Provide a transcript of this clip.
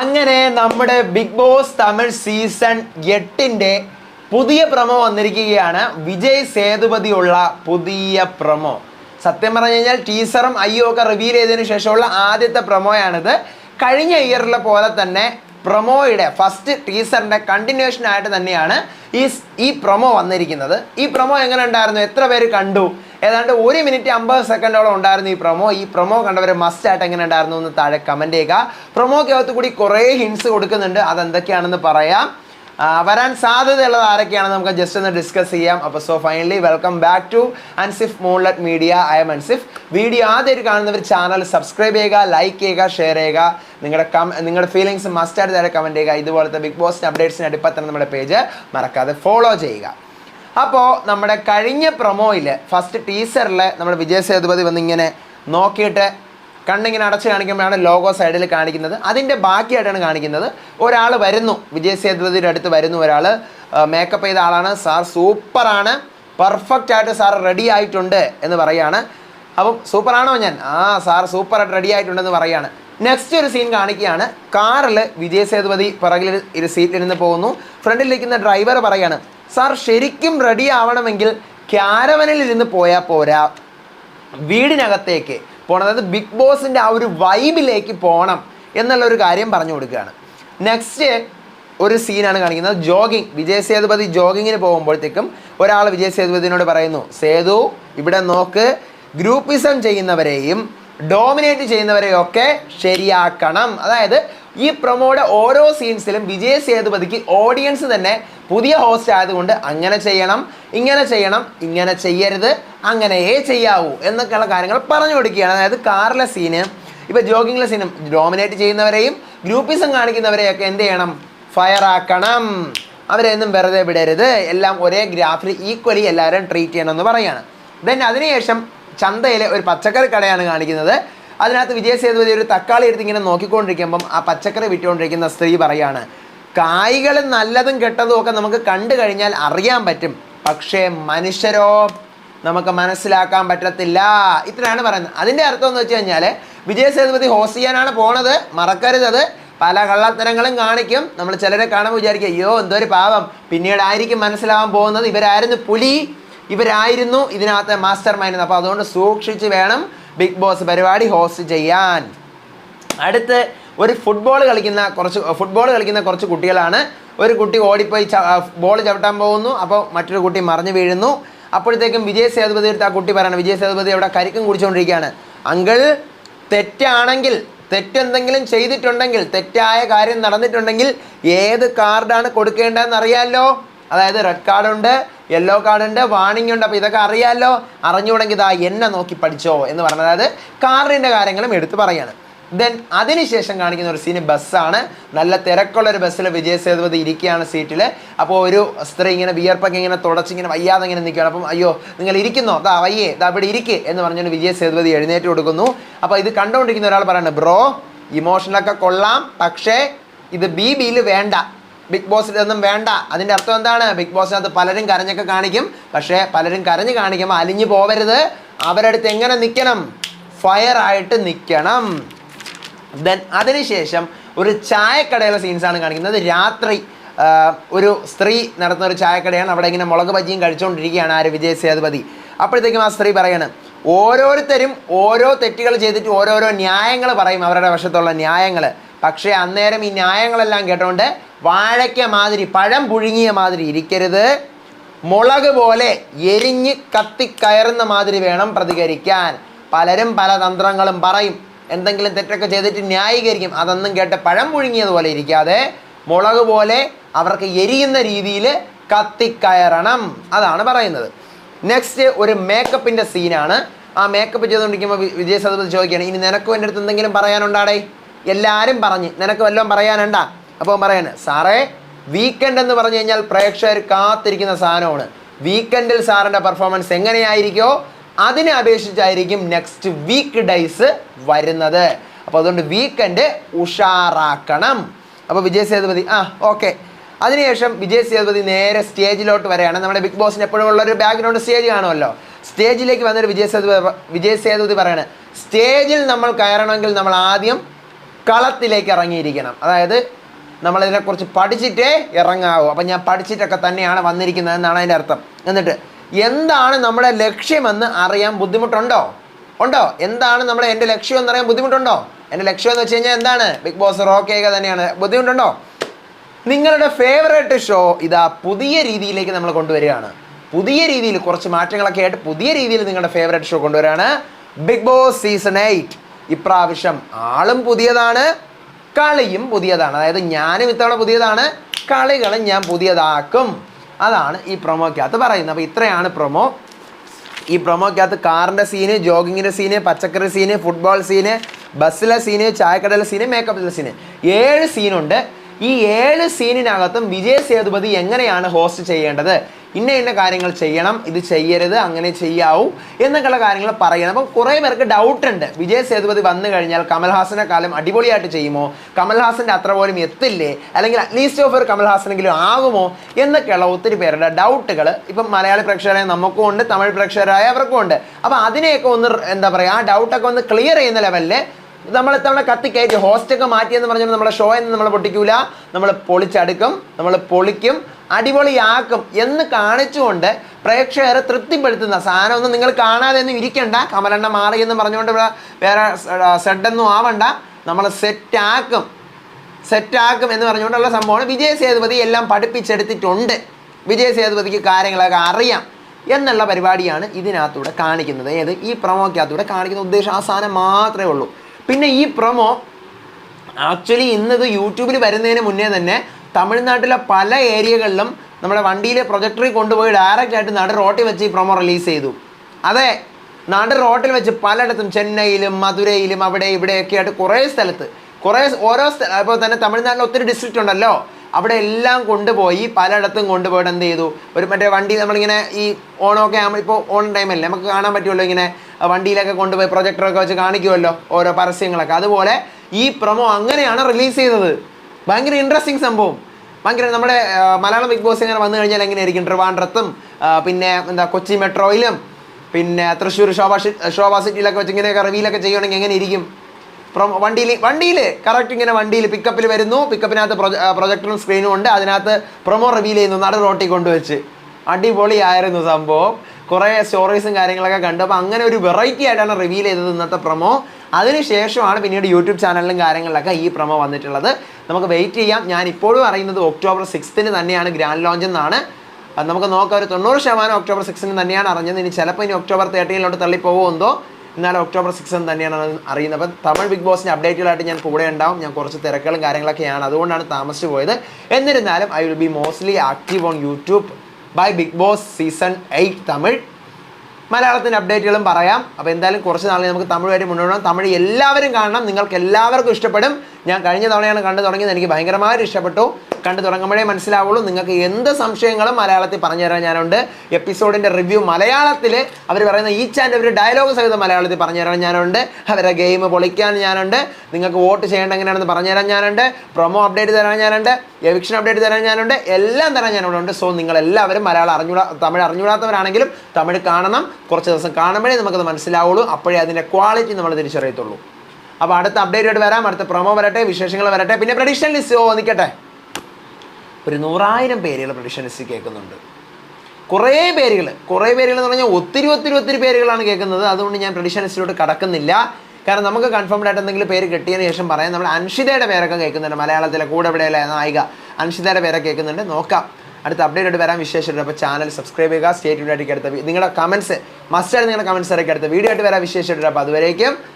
അങ്ങനെ നമ്മുടെ big boss Tamil season എട്ടിന്റെ പുതിയ പ്രമോ വന്നിരിക്കുകയാണ്. വിജയ് സേതുപതിയുള്ള പുതിയ പ്രമോ സത്യം പറഞ്ഞു കഴിഞ്ഞാൽ ടീസറും അയ്യോ ഒക്കെ റിവീൽ ചെയ്തതിനു ശേഷമുള്ള ആദ്യത്തെ പ്രമോയാണിത് കഴിഞ്ഞ ഇയറിലെ പോലെ തന്നെ പ്രൊമോയുടെ ഫസ്റ്റ് ടീസറിന്റെ കണ്ടിന്യൂഷൻ ആയിട്ട് തന്നെയാണ് ഈ ഈ പ്രൊമോ വന്നിരിക്കുന്നത്. ഈ പ്രൊമോ എങ്ങനെ ഉണ്ടായിരുന്നു? എത്ര പേര് കണ്ടു? ഏതാണ്ട് ഒരു മിനിറ്റ് അമ്പത് സെക്കൻഡോളം ഉണ്ടായിരുന്നു ഈ പ്രൊമോ ഈ പ്രൊമോ മസ്റ്റ് ആയിട്ട് എങ്ങനെ ഉണ്ടായിരുന്നു എന്ന് താഴെ കമന്റ് ചെയ്യുക. പ്രൊമോക്കകത്ത് കൂടി കുറേ ഹിൻസ് കൊടുക്കുന്നുണ്ട്. അതെന്തൊക്കെയാണെന്ന് പറയാം. വരാൻ സാധ്യതയുള്ളത് ആരൊക്കെയാണെന്ന് നമുക്ക് ജസ്റ്റ് ഒന്ന് ഡിസ്കസ് ചെയ്യാം. അപ്പോൾ so finally welcome back to Ansif moonlet media I M Ansif video ആദ്യമായിട്ട് കാണുന്നവർ ചാനൽ സബ്സ്ക്രൈബ് ചെയ്യുക ലൈക്ക് ചെയ്യുക ഷെയർ ചെയ്യുക. നിങ്ങളുടെ കം നിങ്ങളുടെ ഫീലിങ്സ് മസ്റ്റായിട്ട് താഴെ കമന്റ് ചെയ്യുക. ഇതുപോലത്തെ ബിഗ് ബോസിന്റെ അപ്ഡേറ്റ്സിന് ഇപ്പം നമ്മുടെ പേജ് മറക്കാതെ ഫോളോ ചെയ്യുക. അപ്പോൾ നമ്മുടെ കഴിഞ്ഞ പ്രൊമോയിൽ ഫസ്റ്റ് ടീസറിൽ നമ്മുടെ വിജയ സേതുപതി വന്നിങ്ങനെ നോക്കിയിട്ട് കണ്ണിങ്ങനെ അടച്ച് കാണിക്കുമ്പോഴാണ് ലോഗോ സൈഡിൽ കാണിക്കുന്നത്. അതിന്റെ ബാക്കിയായിട്ടാണ് കാണിക്കുന്നത്. ഒരാൾ വരുന്നു. വിജയ് സേതുപതിയുടെ അടുത്ത് വരുന്നു ഒരാൾ മേക്കപ്പ് ചെയ്ത ആളാണ്. സാർ സൂപ്പറാണ്. പെർഫെക്റ്റ് ആയിട്ട് സാർ റെഡി ആയിട്ടുണ്ട് എന്ന് പറയാണ്. അപ്പം സൂപ്പറാണോ ഞാൻ? ആ സാർ സൂപ്പറായിട്ട് റെഡി ആയിട്ടുണ്ടെന്ന് പറയാണ്. നെക്സ്റ്റ് ഒരു സീൻ കാണിക്കുകയാണ്. കാറിൽ വിജയ് സേതുപതി പിറകിൽ ഇരു സീറ്റിലിരുന്ന് പോകുന്നു. ഫ്രണ്ടിലിരിക്കുന്ന ഡ്രൈവർ പറയാണ് സാർ ശരിക്കും റെഡി ആവണമെങ്കിൽ ക്യാരവനിൽ ഇരുന്ന് പോയാൽ പോരാ. വീടിനകത്തേക്ക് പോകണം അതായത് ബിഗ് ബോസിന്റെ ആ ഒരു വൈബിലേക്ക് പോകണം എന്നുള്ള ഒരു കാര്യം പറഞ്ഞു കൊടുക്കുകയാണ്. നെക്സ്റ്റ് ഒരു സീനാണ് കാണിക്കുന്നത്. ജോഗിങ്. വിജയ് സേതുപതി ജോഗിങ്ങിന് പോകുമ്പോഴത്തേക്കും ഒരാൾ വിജയ് സേതുപതിനോട് പറയുന്നു സേതു ഇവിടെ നോക്ക്. ഗ്രൂപ്പിസം ചെയ്യുന്നവരെയും ഡോമിനേറ്റ് ചെയ്യുന്നവരെയും ഒക്കെ ശരിയാക്കണം. അതായത് ഈ പ്രൊമോയുടെ ഓരോ സീൻസിലും വിജയ് സേതുപതിക്ക് ഓഡിയൻസ് തന്നെ പുതിയ ഹോസ്റ്റ് ആയതുകൊണ്ട് അങ്ങനെ ചെയ്യണം ഇങ്ങനെ ചെയ്യണം ഇങ്ങനെ ചെയ്യരുത് അങ്ങനെയേ ചെയ്യാവൂ എന്നൊക്കെയുള്ള കാര്യങ്ങൾ പറഞ്ഞു കൊടുക്കുകയാണ്. അതായത് കാറിലെ സീന് ഇപ്പൊ ജോഗിങ്ങിലെ സീനും ഡോമിനേറ്റ് ചെയ്യുന്നവരെയും ഗ്രൂപ്പിസം കാണിക്കുന്നവരെയൊക്കെ എന്ത് ചെയ്യണം? ഫയർ ആക്കണം. അവരെയൊന്നും വെറുതെ വിടരുത്. എല്ലാം ഒരേ ഗ്രാഫിൽ ഈക്വലി എല്ലാവരും ട്രീറ്റ് ചെയ്യണം എന്ന് പറയുകയാണ് ദെൻ അതിനുശേഷം ചന്തയിലെ ഒരു പച്ചക്കറി കടയാണ് കാണിക്കുന്നത്. അതിനകത്ത് വിജയ് സേതുപതി ഒരു തക്കാളി എടുത്ത് ഇങ്ങനെ നോക്കിക്കൊണ്ടിരിക്കുമ്പം ആ പച്ചക്കറി വിറ്റുകൊണ്ടിരിക്കുന്ന സ്ത്രീ പറയാണ് കായ്കൾ നല്ലതും കെട്ടതും ഒക്കെ നമുക്ക് കണ്ടു കഴിഞ്ഞാൽ അറിയാൻ പറ്റും. പക്ഷേ മനുഷ്യരോ നമുക്ക് മനസ്സിലാക്കാൻ പറ്റത്തില്ല. ഇത്രയാണ് പറയുന്നത്. അതിന്റെ അർത്ഥം എന്ന് വെച്ച് കഴിഞ്ഞാൽ വിജയ സേതുപതി ഹോസ്റ്റ് ചെയ്യാനാണ് പോണത്. മറക്കരുത് അത് പല കള്ളത്തരങ്ങളും കാണിക്കും. നമ്മൾ ചിലരെ കാണുമ്പോൾ വിചാരിക്കും അയ്യോ എന്തോ ഒരു പാവം. പിന്നീടായിരിക്കും മനസ്സിലാവാൻ പോകുന്നത് ഇവരായിരുന്നു പുലി. ഇവരായിരുന്നു ഇതിനകത്തെ മാസ്റ്റർ മൈൻഡ് അപ്പോൾ അതുകൊണ്ട് സൂക്ഷിച്ച് വേണം ബിഗ് ബോസ് പരിപാടി ഹോസ്റ്റ് ചെയ്യാൻ. അടുത്ത് ഒരു ഫുട്ബോൾ കളിക്കുന്ന കുറച്ച് ഫുട്ബോൾ കളിക്കുന്ന കുറച്ച് കുട്ടികളാണ്. ഒരു കുട്ടി ഓടിപ്പോയി ബോൾ ചവിട്ടാൻ പോകുന്നു. അപ്പോൾ മറ്റൊരു കുട്ടി മറിഞ്ഞു വീഴുന്നു. അപ്പോഴത്തേക്കും വിജയ് സേതുപതി എടുത്ത് ആ കുട്ടി പറയണം വിജയ് സേതുപതി അവിടെ കരിക്കും കുടിച്ചുകൊണ്ടിരിക്കുകയാണ്. അങ്കിൾ തെറ്റാണെങ്കിൽ തെറ്റെന്തെങ്കിലും ചെയ്തിട്ടുണ്ടെങ്കിൽ തെറ്റായ കാര്യം നടന്നിട്ടുണ്ടെങ്കിൽ ഏത് കാർഡാണ് കൊടുക്കേണ്ടതെന്ന് അറിയാമല്ലോ അതായത് റെഡ് കാർഡുണ്ട് യെല്ലോ കാർഡുണ്ട് വാണിംഗ് ഉണ്ട് അപ്പോൾ ഇതൊക്കെ അറിയാമല്ലോ അറിഞ്ഞുകൂടെങ്കിൽ ഇതാ എന്നെ നോക്കി പഠിച്ചോ എന്ന് പറഞ്ഞത് അതായത് കാർഡിന്റെ കാര്യങ്ങളും എടുത്ത് പറയാണ്. ദെൻ അതിനുശേഷം കാണിക്കുന്ന ഒരു സീന് ബസ്സാണ്. നല്ല തിരക്കുള്ള ഒരു ബസ്സിൽ വിജയ സേതുപതി ഇരിക്കുകയാണ് സീറ്റിൽ അപ്പോൾ ഒരു സ്ത്രീ ഇങ്ങനെ വിയർപ്പൊക്കെ ഇങ്ങനെ തുടച്ച് ഇങ്ങനെ വയ്യാതെ ഇങ്ങനെ നിൽക്കുകയാണ്. അപ്പം അയ്യോ നിങ്ങൾ ഇരിക്കുന്നോ? ദാ വയ്യേ ദാ ഇവിടെ ഇരിക്കേ എന്ന് പറഞ്ഞുകൊണ്ട് വിജയ സേതുപതി എഴുന്നേറ്റ് കൊടുക്കുന്നു. അപ്പോൾ ഇത് കണ്ടുകൊണ്ടിരിക്കുന്ന ഒരാൾ പറയുന്നത് ബ്രോ ഇമോഷനൊക്കെ കൊള്ളാം പക്ഷേ ഇത് ബി ബിയിൽ വേണ്ട ബിഗ് ബോസിൽ ഒന്നും വേണ്ട. അതിന്റെ അർത്ഥം എന്താണ്? ബിഗ് ബോസിനകത്ത് പലരും കരഞ്ഞൊക്കെ കാണിക്കും. പക്ഷേ പലരും കരഞ്ഞ് കാണിക്കുമ്പോൾ അലിഞ്ഞു പോവരുത്. അവരടുത്ത് എങ്ങനെ നിൽക്കണം? ഫയർ ആയിട്ട് നിൽക്കണം. ദെൻ അതിനുശേഷം ഒരു ചായക്കടയിലെ സീൻസാണ് കാണിക്കുന്നത്. രാത്രി ഒരു സ്ത്രീ നടത്തുന്ന ഒരു ചായക്കടയാണ്. അവിടെ ഇങ്ങനെ മുളക് ബജിയും കഴിച്ചുകൊണ്ടിരിക്കുകയാണ് ആര്? വിജയ് സേതുപതി. അപ്പോഴത്തേക്കും ആ സ്ത്രീ പറയാണ് ഓരോരുത്തരും ഓരോ തെറ്റുകൾ ചെയ്തിട്ട് ഓരോരോ ന്യായങ്ങൾ പറയും അവരുടെ വശത്തുള്ള ന്യായങ്ങൾ പക്ഷേ അന്നേരം ഈ ന്യായങ്ങളെല്ലാം കേട്ടോണ്ട് വാഴയ്ക്ക മാതിരി പഴം പുഴുങ്ങിയ മാതിരി ഇരിക്കരുത്. മുളക് പോലെ എരിഞ്ഞ് കത്തിക്കയറുന്ന മാതിരി വേണം പ്രതികരിക്കാൻ. പലരും പല തന്ത്രങ്ങളും പറയും. എന്തെങ്കിലും തെറ്റൊക്കെ ചെയ്തിട്ട് ന്യായീകരിക്കും. അതൊന്നും കേട്ട് പഴം പുഴുങ്ങിയതുപോലെ ഇരിക്കാതെ മുളക് പോലെ അവർക്ക് എരിയുന്ന രീതിയിൽ കത്തിക്കയറണം. അതാണ് പറയുന്നത്. നെക്സ്റ്റ് ഒരു മേക്കപ്പിന്റെ സീനാണ് ആ മേക്കപ്പ് ചെയ്തുകൊണ്ടിരിക്കുമ്പോൾ വിജയ സതുപതി ചോദിക്കുകയാണ് ഇനി നിനക്കും എന്റെ അടുത്ത് എന്തെങ്കിലും പറയാനുണ്ടാടേ? എല്ലാവരും പറഞ്ഞ് നിനക്ക് വല്ലതും പറയാനുണ്ട? അപ്പോൾ പറയാണ് സാറേ വീക്കെൻഡ് എന്ന് പറഞ്ഞു കഴിഞ്ഞാൽ പ്രേക്ഷകർ കാത്തിരിക്കുന്ന സാധനമാണ്. വീക്കെൻഡിൽ സാറിന്റെ പെർഫോമൻസ് എങ്ങനെയായിരിക്കോ അതിനെ അപേക്ഷിച്ചായിരിക്കും നെക്സ്റ്റ് വീക്ക് ഡേയ്സ് വരുന്നത്. അപ്പോൾ അതുകൊണ്ട് വീക്കെൻഡ് ഉഷാറാക്കണം. അപ്പോൾ വിജയ് സേതുപതി ആ ഓക്കെ അതിനുശേഷം വിജയ് സേതുപതി നേരെ സ്റ്റേജിലോട്ട് വരെയാണ്. നമ്മുടെ ബിഗ് ബോസിന് എപ്പോഴും ഉള്ള ഒരു ബാക്ക്ഗ്രൗണ്ട് സ്റ്റേജ് കാണുമല്ലോ സ്റ്റേജിലേക്ക് വന്നൊരു വിജയ് സേതുപതി വിജയ് സേതുപതി പറയാണ് സ്റ്റേജിൽ നമ്മൾ കയറണമെങ്കിൽ നമ്മൾ ആദ്യം കളത്തിലേക്ക് ഇറങ്ങിയിരിക്കണം. അതായത് നമ്മളിതിനെക്കുറിച്ച് പഠിച്ചിട്ടേ ഇറങ്ങാവൂ. അപ്പം ഞാൻ പഠിച്ചിട്ടൊക്കെ തന്നെയാണ് വന്നിരിക്കുന്നത് എന്നാണ് അതിന്റെ അർത്ഥം. എന്നിട്ട് എന്താണ് നമ്മുടെ ലക്ഷ്യമെന്ന് അറിയാൻ ബുദ്ധിമുട്ടുണ്ടോ? ഉണ്ടോ? എന്താണ് നമ്മുടെ എന്റെ ലക്ഷ്യം എന്ന് അറിയാൻ ബുദ്ധിമുട്ടുണ്ടോ? എന്റെ ലക്ഷ്യം എന്ന് വെച്ച് കഴിഞ്ഞാൽ എന്താണ്? ബിഗ് ബോസ് റോക്കേക തന്നെയാണ്. ബുദ്ധിമുട്ടുണ്ടോ? നിങ്ങളുടെ ഫേവറേറ്റ് ഷോ ഇതാ പുതിയ രീതിയിലേക്ക് നമ്മൾ കൊണ്ടുവരികയാണ്. പുതിയ രീതിയിൽ കുറച്ച് മാറ്റങ്ങളൊക്കെ ആയിട്ട് പുതിയ രീതിയിൽ നിങ്ങളുടെ ഫേവറേറ്റ് ഷോ കൊണ്ടുവരികയാണ് ബിഗ് ബോസ് സീസൺ എയ്റ്റ്. ഇപ്രാവശ്യം ആളും പുതിയതാണ് കളിയും പുതിയതാണ്. അതായത് ഞാനും ഇത്തവണ പുതിയതാണ് കളികളും ഞാൻ പുതിയതാക്കും. അതാണ് ഈ പ്രൊമോക്കകത്ത് പറയുന്നത്. അപ്പോൾ ഇത്രയാണ് പ്രൊമോ ഈ പ്രൊമോക്കകത്ത് കാറിന്റെ സീന് ജോഗിങ്ങിന്റെ സീന് പച്ചക്കറി സീന് ഫുട്ബോൾ സീന് ബസ്സിലെ സീന് ചായക്കടയിലെ സീന് മേക്കപ്പിലെ സീന് ഏഴ് സീനുണ്ട് ഈ ഏഴ് സീനിനകത്തും വിജയ് സേതുപതി എങ്ങനെയാണ് ഹോസ്റ്റ് ചെയ്യേണ്ടത്? ഇന്ന ഇന്ന കാര്യങ്ങൾ ചെയ്യണം ഇത് ചെയ്യരുത് അങ്ങനെ ചെയ്യാവൂ എന്നൊക്കെയുള്ള കാര്യങ്ങൾ പറയണം. അപ്പം കുറേ പേർക്ക് ഡൗട്ട് ഉണ്ട്. വിജയ് സേതുപതി വന്നു കഴിഞ്ഞാൽ കമൽഹാസനെ കാലം അടിപൊളിയായിട്ട് ചെയ്യുമോ? കമൽഹാസന്റെ അത്ര പോലും എത്തില്ലേ? അല്ലെങ്കിൽ അറ്റ്ലീസ്റ്റ് ഓഫ് ഒരു കമൽഹാസനെങ്കിലും ആകുമോ? എന്നൊക്കെയുള്ള ഒത്തിരി പേരുടെ ഡൗട്ടുകൾ ഇപ്പം മലയാളി പ്രേക്ഷകരായ നമുക്കും ഉണ്ട് തമിഴ് പ്രേക്ഷകരായ അവർക്കും ഉണ്ട്. അപ്പോൾ അതിനെയൊക്കെ ഒന്ന് എന്താ പറയുക ആ ഡൗട്ടൊക്കെ ഒന്ന് ക്ലിയർ ചെയ്യുന്ന ലെവലിൽ നമ്മൾ ഇത്തവണ കത്തി കയറ്റി ഹോസ്റ്റൊക്കെ മാറ്റിയെന്ന് പറഞ്ഞാൽ നമ്മുടെ ഷോ എന്ന് നമ്മൾ പൊട്ടിക്കൂല. നമ്മൾ പൊളിച്ചടുക്കും നമ്മൾ പൊളിക്കും അടിപൊളിയാക്കും എന്ന് കാണിച്ചുകൊണ്ട് പ്രേക്ഷകരെ തൃപ്തിപ്പെടുത്തുന്ന സാധനമൊന്നും നിങ്ങൾ കാണാതെ ഒന്നും ഇരിക്കണ്ട. കമലെണ്ണ മാറി എന്ന് പറഞ്ഞുകൊണ്ട് ഇവിടെ വേറെ സെഡൊന്നും ആവണ്ട. നമ്മൾ സെറ്റാക്കും. സെറ്റാക്കും എന്ന് പറഞ്ഞുകൊണ്ടുള്ള സംഭവമാണ്. വിജയ സേതുപതി എല്ലാം പഠിപ്പിച്ചെടുത്തിട്ടുണ്ട്. വിജയ സേതുപതിക്ക് കാര്യങ്ങളൊക്കെ അറിയാം എന്നുള്ള പരിപാടിയാണ് ഇതിനകത്തൂടെ കാണിക്കുന്നത്. ഏത്? ഈ പ്രൊമോക്കകത്തൂടെ കാണിക്കുന്ന ഉദ്ദേശം ആ സാധനം മാത്രമേ ഉള്ളൂ. പിന്നെ ഈ പ്രൊമോ ആക്ച്വലി ഇന്നത് യൂട്യൂബിൽ വരുന്നതിന് മുന്നേ തന്നെ തമിഴ്നാട്ടിലെ പല ഏരിയകളിലും നമ്മുടെ വണ്ടിയിലെ പ്രൊജക്ടറി കൊണ്ടുപോയി ഡയറക്റ്റ് ആയിട്ട് നട റോട്ടിൽ വെച്ച് ഈ പ്രൊമോ റിലീസ് ചെയ്തു. അതെ നട റോട്ടിൽ വെച്ച് പലയിടത്തും ചെന്നൈയിലും മധുരയിലും അവിടെ ഇവിടെയൊക്കെ ആയിട്ട് കുറേ സ്ഥലത്ത് കുറേ ഓരോ സ്ഥല ഇപ്പോൾ തന്നെ തമിഴ്നാട്ടിൽ ഒത്തിരി ഡിസ്ട്രിക്റ്റ് ഉണ്ടല്ലോ. അവിടെ എല്ലാം കൊണ്ടുപോയി പലയിടത്തും കൊണ്ടുപോയിട്ട് എന്ത് ചെയ്തു? ഒരു മറ്റേ വണ്ടി നമ്മളിങ്ങനെ ഈ ഓണമൊക്കെ ആകുമ്പോൾ ഇപ്പോൾ ഓൺ ടൈമല്ലേ നമുക്ക് കാണാൻ പറ്റുമല്ലോ ഇങ്ങനെ വണ്ടിയിലൊക്കെ കൊണ്ടുപോയി പ്രൊജക്ടറൊക്കെ വെച്ച് കാണിക്കുമല്ലോ ഓരോ പരസ്യങ്ങളൊക്കെ. അതുപോലെ ഈ പ്രൊമോ അങ്ങനെയാണ് റിലീസ് ചെയ്തത്. ഭയങ്കര ഇൻട്രസ്റ്റിംഗ് സംഭവം. ഭയങ്കര നമ്മുടെ മലയാളം ബിഗ് ബോസ് ഇങ്ങനെ വന്നു കഴിഞ്ഞാൽ എങ്ങനെയായിരിക്കും? ട്രിവാൻഡ്രത്തും പിന്നെ എന്താ കൊച്ചി മെട്രോയിലും പിന്നെ തൃശ്ശൂർ ശോഭാ ശോഭാ സിറ്റിയിലൊക്കെ വെച്ച് ഇങ്ങനെയൊക്കെ റിവീലൊക്കെ ചെയ്യുകയാണെങ്കിൽ എങ്ങനെ ഇരിക്കും വണ്ടിയിൽ വണ്ടിയിൽ കറക്റ്റ് ഇങ്ങനെ വണ്ടിയിൽ പിക്കപ്പിൽ വരുന്നു. പിക്കപ്പിനകത്ത് പ്രൊജക്ടറും സ്ക്രീനും ഉണ്ട്. അതിനകത്ത് പ്രൊമോ റിവീൽ ചെയ്യുന്നു. നട റോട്ടിൽ കൊണ്ടുവച്ച്. അടിപൊളിയായിരുന്നു സംഭവം. കുറേ സ്റ്റോറീസും കാര്യങ്ങളൊക്കെ കണ്ടു. അപ്പോൾ അങ്ങനെ ഒരു വെറൈറ്റി ആയിട്ടാണ് റിവീൽ ചെയ്തത് ഇന്നത്തെ പ്രൊമോ അതിനുശേഷമാണ് പിന്നീട് യൂട്യൂബ് ചാനലിലും കാര്യങ്ങളിലൊക്കെ ഈ പ്രൊമോ വന്നിട്ടുള്ളത്. നമുക്ക് വെയിറ്റ് ചെയ്യാം. ഞാൻ ഇപ്പോഴും അറിയുന്നത് ഒക്ടോബർ സിക്സ്തിന് തന്നെയാണ് ഗ്രാൻഡ് ലോഞ്ച് എന്നാണ്. നമുക്ക് നോക്കാം. ഒരു തൊണ്ണൂറ് ശതമാനം ഒക്ടോബർ സിക്സിന് തന്നെയാണ് അറിഞ്ഞത്. ഇനി ചിലപ്പോൾ ഇനി ഒക്ടോബർ തേർട്ടീനിലോട്ട് തള്ളിപ്പോകുമെന്തോ എന്നാലും ഒക്ടോബർ സിക്സ് തന്നെയാണ് അറിയുന്നത്. അപ്പം തമിഴ് ബിഗ് ബോസിന്റെ അപ്ഡേറ്റുകളായിട്ട് ഞാൻ കൂടെ ഉണ്ടാവും. ഞാൻ കുറച്ച് തിരക്കുകളും കാര്യങ്ങളൊക്കെയാണ്. അതുകൊണ്ടാണ് താമസിച്ചു പോയത്. എന്നിരുന്നാലും I will be mostly active on YouTube by big boss season eight Tamil. മലയാളത്തിന്റെ അപ്ഡേറ്റുകളും പറയാം. അപ്പോൾ എന്തായാലും കുറച്ച് നാളെ നമുക്ക് തമിഴ് വരെ മുന്നോട്ട് തമിഴ് എല്ലാവരും കാണണം. നിങ്ങൾക്ക് എല്ലാവർക്കും ഇഷ്ടപ്പെടും. ഞാൻ കഴിഞ്ഞ തവണയാണ് കണ്ടു തുടങ്ങിയത്. എനിക്ക് ഭയങ്കരമായിട്ട് ഇഷ്ടപ്പെട്ടു. കണ്ടു തുടങ്ങുമ്പോഴേ മനസ്സിലാവുള്ളൂ നിങ്ങൾക്ക് എന്ത് സംശയങ്ങളും മലയാളത്തിൽ പറഞ്ഞു തരാൻ ഞാനുണ്ട്. എപ്പിസോഡിന്റെ റിവ്യൂ മലയാളത്തിൽ അവർ പറയുന്ന ഈ ആൻഡ് ഒരു ഡയലോഗ് സഹിതം മലയാളത്തിൽ പറഞ്ഞു തരാൻ ഞാനുണ്ട്. അവരെ ഗെയിം പൊളിക്കാൻ ഞാനുണ്ട്. നിങ്ങൾക്ക് വോട്ട് ചെയ്യേണ്ട എങ്ങനെയാണെന്ന് പറഞ്ഞു തരാൻ ഞാനുണ്ട്. പ്രൊമോ അപ്ഡേറ്റ് തരാൻ ഞാനുണ്ട്. എവിക്ഷൻ അപ്ഡേറ്റ് തരാൻ ഞാനുണ്ട്. എല്ലാം തരാൻ ഞാനിവിടെ ഉണ്ട് സോ നിങ്ങൾ എല്ലാവരും മലയാളം അറിഞ്ഞൂടാ തമിഴ് അറിഞ്ഞൂടാത്തവരാണെങ്കിലും തമിഴ് കാണണം. കുറച്ച് ദിവസം കാണുമ്പോഴേ നമുക്കത് മനസ്സിലാവുള്ളൂ. അപ്പോഴേ അതിന്റെ ക്വാളിറ്റി നമ്മൾ തിരിച്ചറിയത്തുള്ളൂ. അപ്പോൾ അടുത്ത അപ്ഡേറ്റ് വരാം. അടുത്ത പ്രൊമോ വരട്ടെ വിശേഷങ്ങൾ വരട്ടെ. പിന്നെ പ്രഡിഷൻ ലിസ്റ്റ് ഓ നിൽക്കട്ടെ ഒരു നൂറായിരം പേരുകൾ പ്രഡിഷൻ ലിസ്റ്റ് കേൾക്കുന്നുണ്ട്. കുറേ പേരുകൾ കുറേ പേരുകൾ എന്ന് പറഞ്ഞാൽ ഒത്തിരി ഒത്തിരി ഒത്തിരി പേരുകളാണ് കേൾക്കുന്നത്. അതുകൊണ്ട് ഞാൻ പ്രഡിഷൻ ലിസ്റ്റിലോട്ട് കടക്കുന്നില്ല. കാരണം നമുക്ക് കൺഫേംഡ് ആയിട്ട് എന്തെങ്കിലും പേര് കിട്ടിയതിന് ശേഷം പറയാം. നമ്മൾ അൻഷിതയുടെ പേരൊക്കെ കേൾക്കുന്നുണ്ട്. മലയാളത്തിലെ കൂടെ എവിടെയല്ല നായിക അൻഷിതയുടെ പേരൊക്കെ കേൾക്കുന്നുണ്ട്. നോക്കാം. അടുത്ത അപ്ഡേറ്റ് ആയിട്ട് വരാൻ വിശേഷമുണ്ട് അപ്പോൾ ചാനൽ സബ്സ്ക്രൈബ് ചെയ്യുക. സ്റ്റേറ്റ് ആയിട്ട് അടുത്ത നിങ്ങളുടെ കമൻസ് മസ്റ്റായിട്ട് നിങ്ങളുടെ കമൻസ് ഇറക്കി അടുത്ത വീഡിയോ ആയിട്ട് വരാൻ വിശേഷമുണ്ട് അപ്പോൾ അതുവരേക്കും